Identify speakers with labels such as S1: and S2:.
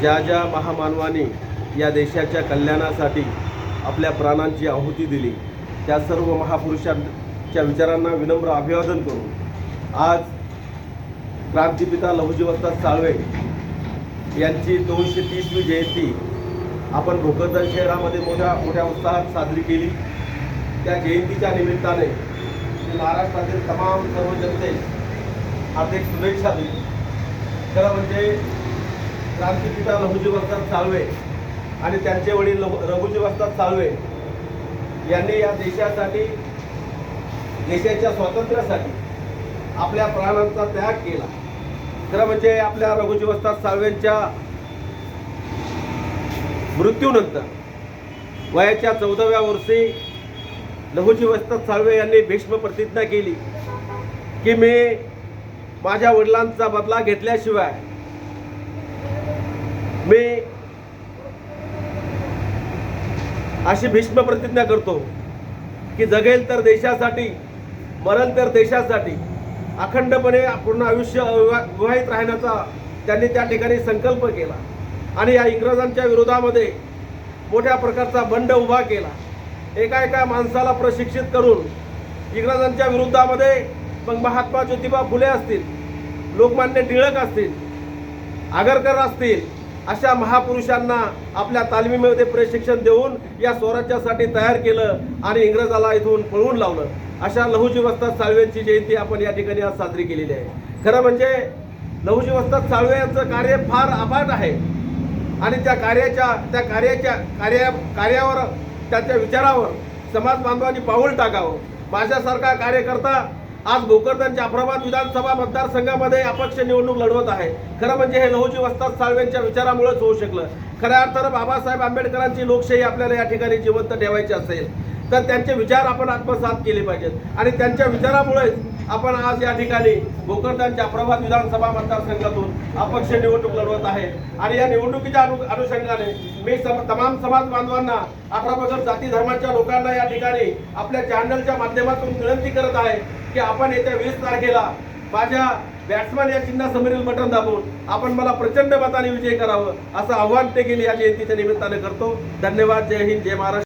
S1: ज्या ज्या महामानवाने या देशाच्या कल्याणासाठी आपल्या प्राणांची आहुती दिली त्या सर्व महापुरुषांच्या विचारांना विनम्र अभिवादन करून आज क्रांतिपिता लघुजीवस्ताद साळवे यांची दोनशे तीसवी जयंती आपण भोकरदन शहरामध्ये मोठ्या मोठ्या उत्साहात साजरी केली. त्या जयंतीच्या निमित्ताने महाराष्ट्रातील तमाम सर्व जनते हार्दिक शुभेच्छा दिली खरं म्हणजे क्रांतिपिता लहुजी वस्ताद साळवे आणि त्यांचे वडील रघुजी वस्ताद साळवे. यांनी या देशासाठी देशाच्या स्वातंत्र्यासाठी आपल्या प्राणांचा त्याग केला. खरं म्हणजे आपल्या रघुजी वस्ताद साळवेंच्या मृत्यूनंतर वयाच्या चौदाव्या वर्षी लघुजी वस्ताद साळवे यांनी भीष्म प्रतिज्ञा केली की मी माझ्या वडिलांचा बदला घेतल्याशिवाय मी अशी भीष्म प्रतिज्ञा करतो की जगेल तर देशासाठी मरण तर देशासाठी अखंडपणे पूर्ण आयुष्य अविवा- विवाहित राहण्याचा त्यांनी त्या ठिकाणी संकल्प केला. आणि या इंग्रजांच्या विरोधामध्ये मोठ्या प्रकारचा बंड उभा केला. एका एका माणसाला प्रशिक्षित करून इंग्रजांच्या विरोधामध्ये मग महात्मा ज्योतिबा फुले असतील लोकमान्य टिळक असतील आगरकर असतील अशा महापुरुषांना आपल्या तालमीमध्ये प्रशिक्षण देऊन या स्वराज्यासाठी तयार केलं आणि इंग्रजाला इथून पळवून लावलं. अशा लहुजीवस्ताद साळवेंची जयंती आपण या ठिकाणी आज साजरी केलेली आहे. खरं म्हणजे लहुजी वस्ताद साळवे यांचं कार्य फार अफाट आहे. आणि त्या कार्याच्या त्या कार्याच्या कार्या कार्यावर त्याच्या विचारावर समाज बांधवांनी पाऊल टाकावं. माझ्यासारखा कार्यकर्ता आज भोकरदन जाफराबाद विधानसभा मतदारसंघामध्ये अपक्ष निवडणूक लढवत आहे. खरं म्हणजे हे लहुजी वस्ताद साळवेंच्या विचारामुळेच होऊ शकलं. खऱ्या अर्थानं बाबासाहेब आंबेडकरांची लोकशाही आपल्याला या ठिकाणी जिवंत ठेवायची असेल तर त्यांचे विचार आपण आत्मसात केले पाहिजेत. आणि त्यांच्या विचारामुळेच आपण आज या ठिकाणी भोकरदांच्या प्रभात विधानसभा मतदारसंघातून अपक्ष निवडणूक लढवत आहे. आणि या निवडणुकीच्या अनु अनुषंगाने मी सम तमाम समाज बांधवांना अठरा पगड जाती धर्माच्या लोकांना या ठिकाणी आपल्या चॅनलच्या माध्यमातून विनंती करत आहे की आपण येत्या वीस तारखेला माझ्या बॅट्समॅन या चिन्हासमोरील बटन दाबून आपण मला प्रचंड मताने विजय करावं असं आव्हान ते गेली या जयंतीच्या निमित्ताने करतो. धन्यवाद. जय हिंद. जय महाराष्ट्र.